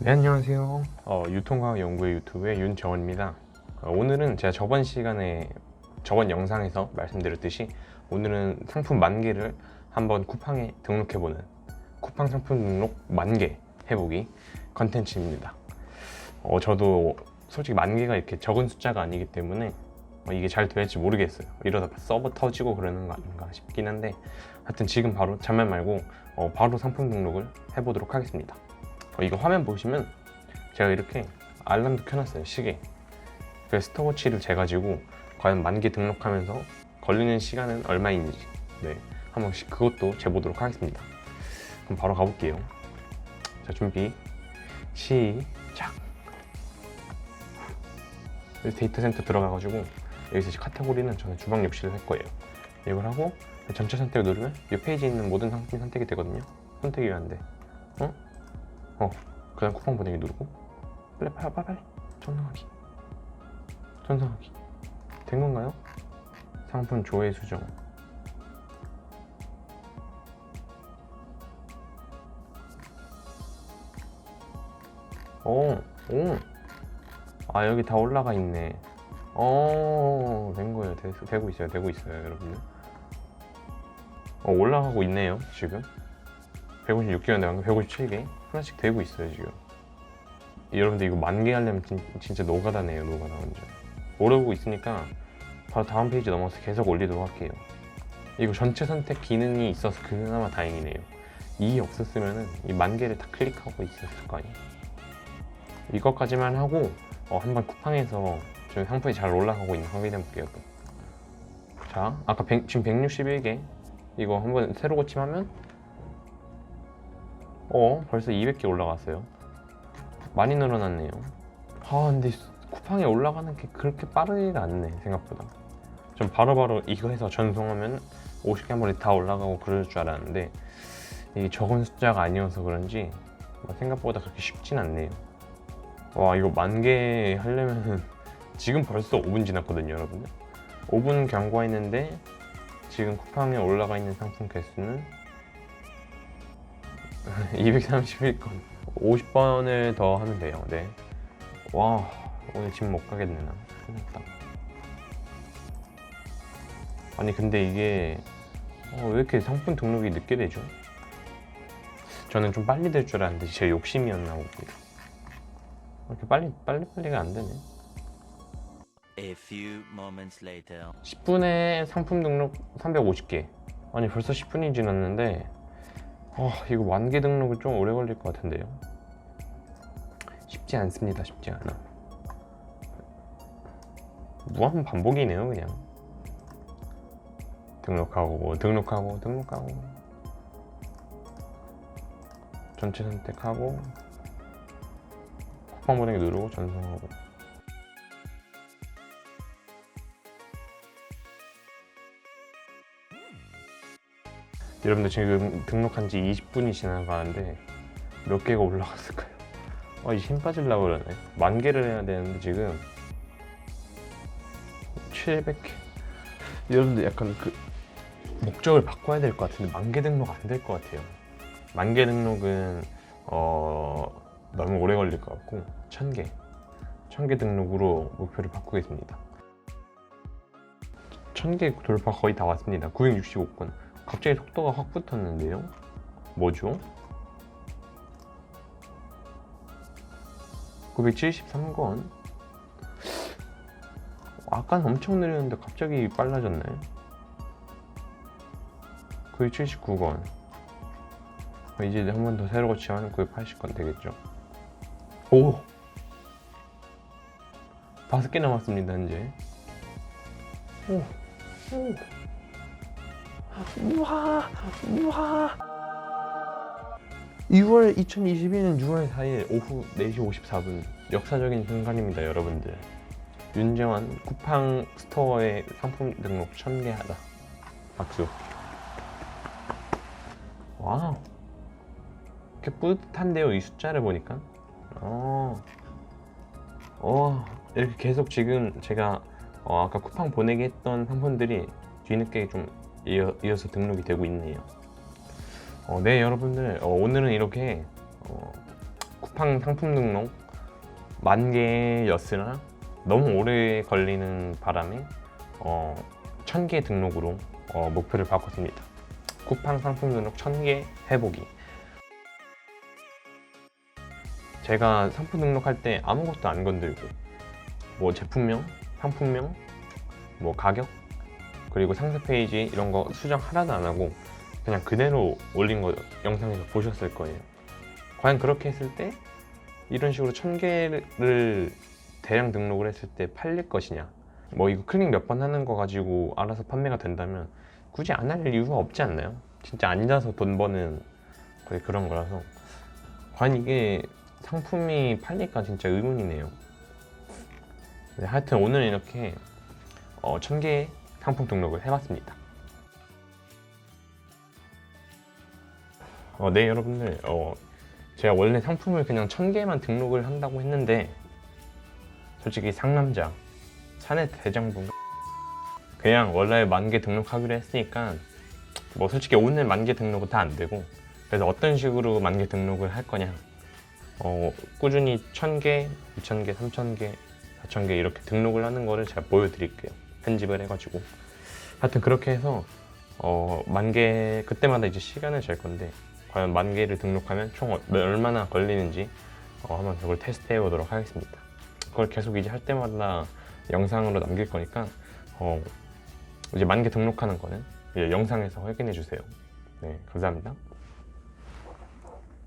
네 안녕하세요. 어, 유통과학 연구의 유튜브의 윤정원입니다. 어, 오늘은 제가 저번 시간에 저번 영상에서 말씀드렸듯이 오늘은 상품 만 개를 한번 쿠팡에 등록해보는 쿠팡 상품 등록 만개 해보기 컨텐츠입니다. 어, 저도 솔직히 만 개가 이렇게 적은 숫자가 아니기 때문에 어, 이게 잘 될지 모르겠어요. 이러다 서버 터지고 그러는 거 아닌가 싶긴 한데 하여튼 지금 바로 잠만 말고 어, 바로 상품 등록을 해보도록 하겠습니다. 어, 이거 화면 보시면 제가 이렇게 알람도 켜놨어요 시계. 그 스톱워치를 재가지고 과연 만개 등록하면서 걸리는 시간은 얼마인지. 네, 한 번씩 그것도 재보도록 하겠습니다. 그럼 바로 가볼게요. 자 준비. 시작. 데이터 센터 들어가가지고 여기서 카테고리는 저는 주방 욕실을 할 거예요. 이걸 하고 전체 선택을 누르면 이 페이지에 있는 모든 상품이 선택이 되거든요. 선택이 왜안 돼? 어? 어, 그다음 쿠팡 보내기 누르고 빨리 빨리 빨리 빨리 전송하기 전송하기 된 건가요? 상품 조회 수정 오, 오. 아 여기 다 올라가 있네. 어, 된 거예요. 되, 되고 있어요. 되고 있어요, 여러분들. 어, 올라가고 있네요, 지금. 156개였는데 방금 157개 하나씩 되고 있어요 지금. 여러분들 이거 만개 하려면 진, 진짜 노가다네요 노가다 완전 모르고 있으니까 바로 다음 페이지 넘어서 계속 올리도록 할게요. 이거 전체 선택 기능이 있어서 그나마 다행이네요. 이 없었으면은 이 만 개를 다 클릭하고 있었을 거 아니에요. 이것까지만 하고 어, 한번 쿠팡에서 지금 상품이 잘 올라가고 있는 확인해 볼게요. 또. 자 아까 100, 지금 161개. 이거 한번 새로 고침하면 어 벌써 200개 올라갔어요. 많이 늘어났네요. 아 근데 쿠팡에 올라가는 게 그렇게 빠르지가 않네 생각보다. 좀 바로바로 이거 해서 전송하면 50개 한 번에 다 올라가고 그럴 줄 알았는데 이게 적은 숫자가 아니어서 그런지 뭐 생각보다 그렇게 쉽진 않네요. 와 이거 만 개 하려면은 지금 벌써 5분 지났거든요 여러분들. 5분 경과했는데 지금 쿠팡에 올라가 있는 상품 개수는 231건. 50번을 더 하면 돼요. 네. 와 오늘 집 못 가겠네 나. 큰일났다. 아니 근데 이게 어, 왜 이렇게 상품 등록이 늦게 되죠? 저는 좀 빨리 될 줄 알았는데 제 욕심이었나 봅니다 이렇게 빨리 빨리 빨리가 안 되네. A few moments later. 10분에 상품 등록 350개. 아니 벌써 10분이 지났는데 어, 이거 만개 등록은 좀 오래 걸릴 것 같은데요. 쉽지 않습니다. 쉽지 않아. 무한 반복이네요, 그냥. 등록하고 등록하고 등록하고 전체 선택하고 쿠팡 보내기 누르고 전송하고 여러분들 지금 등록한 지 20분이 지나가는데 몇 개가 올라갔을까요? 아, 이제 힘 빠질라 그러네. 만 개를 해야 되는데 지금 700개. 여러분들 약간 그 목적을 바꿔야 될 것 같은데 만개 등록 안 될 것 같아요. 만개 등록은 어 너무 오래 걸릴 것 같고 천 개, 천 개 등록으로 목표를 바꾸겠습니다. 천 개 돌파 거의 다 왔습니다. 965건. 갑자기 속도가 확 붙었는데요? 뭐죠? 973건 아까는 엄청 느렸는데 갑자기 빨라졌네 979건 이제 한 번 더 새로 고치면 980건 되겠죠 오! 다섯 개 남았습니다 이제 오! 오! 우와 우와. 6월 2022년 6월 4일 오후 4시 54분. 역사적인 순간입니다 여러분들. 윤재환 쿠팡 스토어에 상품 등록 1000개 하다. 박수. 와우. 이렇게 뿌듯한데요 이 숫자를 보니까. 어, 어 이렇게 계속 지금 제가 어, 아까 쿠팡 보내기 했던 상품들이 뒤늦게 좀 이어, 이어 서 등록이 되고 있네요. 어, 네 여러분들 어, 오늘은 이렇게 어, 쿠팡 상품 등록 만 개였으나 너무 오래 걸리는 바람에 어, 천개 등록으로 어, 목표를 바꿨습니다. 쿠팡 상품 등록 천개 해보기. 제가 상품 등록할 때 아무것도 안 건들고 뭐 제품명, 상품명, 뭐 가격 그리고 상세 페이지 이런 거 수정 하나도 안 하고 그냥 그대로 올린 거 영상에서 보셨을 거예요. 과연 그렇게 했을 때 이런 식으로 천 개를 대량 등록을 했을 때 팔릴 것이냐? 뭐 이거 클릭 몇 번 하는 거 가지고 알아서 판매가 된다면 굳이 안 할 이유가 없지 않나요? 진짜 앉아서 돈 버는 거의 그런 거라서 과연 이게 상품이 팔릴까 진짜 의문이네요. 네, 하여튼 오늘 이렇게 어, 천 개의 상품 등록을 해봤습니다. 어, 네 여러분들. 어, 제가 원래 상품을 그냥 천 개만 등록을 한다고 했는데 솔직히 상남자 사내 대장부 그냥 원래 만 개 등록하기로 했으니까 뭐 솔직히 오늘 만 개 등록은 다 안 되고 그래서 어떤 식으로 만 개 등록을 할 거냐. 어, 꾸준히 천 개, 이천 개, 삼천 개, 사천 개 이렇게 등록을 하는 거를 제가 보여드릴게요 편집을 해가지고 하여튼 그렇게 해서 어, 만개 그때마다 이제 시간을 잴 건데 과연 만 개를 등록하면 총 어- 얼마나 걸리는지 어, 한번 그걸 테스트해 보도록 하겠습니다. 그걸 계속 이제 할 때마다 영상으로 남길 거니까 어, 이제 만개 등록하는 거는 이제 영상에서 확인해 주세요. 네, 감사합니다.